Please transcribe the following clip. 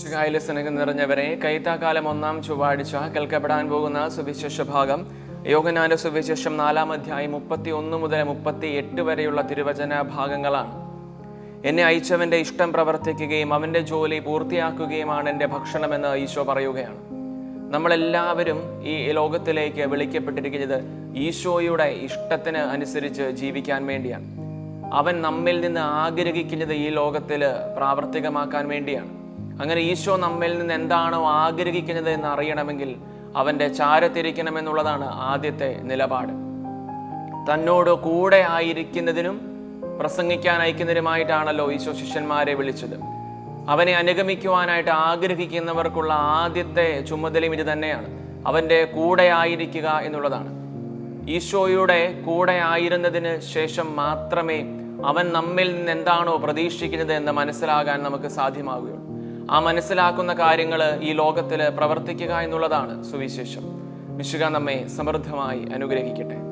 ശിഖായിലെ സ്നേഹം നിറഞ്ഞവരെ കൈത്താക്കാലം ഒന്നാം ചൊവ്വാഴ്ച കേൾക്കപ്പെടാൻ പോകുന്ന സുവിശേഷ ഭാഗം. യോഗനാന്റെ സുവിശേഷം നാലാം അധ്യായം മുപ്പത്തി ഒന്ന് മുതൽ മുപ്പത്തി എട്ട് വരെയുള്ള തിരുവചന ഭാഗങ്ങളാണ്. എന്നെ അയച്ചവന്റെ ഇഷ്ടം പ്രവർത്തിക്കുകയും അവന്റെ ജോലി പൂർത്തിയാക്കുകയുമാണ് എന്റെ ഭക്ഷണമെന്ന് ഈശോ പറയുകയാണ്. നമ്മളെല്ലാവരും ഈ ലോകത്തിലേക്ക് വിളിക്കപ്പെട്ടിരിക്കുന്നത് ഈശോയുടെ ഇഷ്ടത്തിന് അനുസരിച്ച് ജീവിക്കാൻ വേണ്ടിയാണ്. അവൻ നമ്മിൽ നിന്ന് ആഗ്രഹിക്കുന്നത് ഈ ലോകത്തിൽ പ്രാവർത്തികമാക്കാൻ വേണ്ടിയാണ്. അങ്ങനെ ഈശോ നമ്മിൽ നിന്ന് എന്താണോ ആഗ്രഹിക്കുന്നത് എന്ന് അറിയണമെങ്കിൽ അവന്റെ ചാരത്തിരിക്കണമെന്നുള്ളതാണ് ആദ്യത്തെ നിലപാട്. തന്നോട് കൂടെ ആയിരിക്കുന്നതിനും പ്രസംഗിക്കാൻ അയക്കുന്നതിനുമായിട്ടാണല്ലോ ഈശോ ശിഷ്യന്മാരെ വിളിച്ചത്. അവനെ അനുഗമിക്കുവാനായിട്ട് ആഗ്രഹിക്കുന്നവർക്കുള്ള ആദ്യത്തെ ചുമതലയും ഇത് തന്നെയാണ്. അവന്റെ കൂടെ ആയിരിക്കുക എന്നുള്ളതാണ്. ഈശോയുടെ കൂടെ ആയിരുന്നതിന് ശേഷം മാത്രമേ അവൻ നമ്മിൽ നിന്ന് എന്താണോ പ്രതീക്ഷിക്കുന്നത് എന്ന് മനസ്സിലാകാൻ നമുക്ക് സാധ്യമാവുകയുള്ളൂ. ആ മനസ്സിലാക്കുന്ന കാര്യങ്ങൾ ഈ ലോകത്തിൽ പ്രവർത്തിക്കുക എന്നുള്ളതാണ് സുവിശേഷം. വിശുക നമ്മെ സമൃദ്ധമായി അനുഗ്രഹിക്കട്ടെ.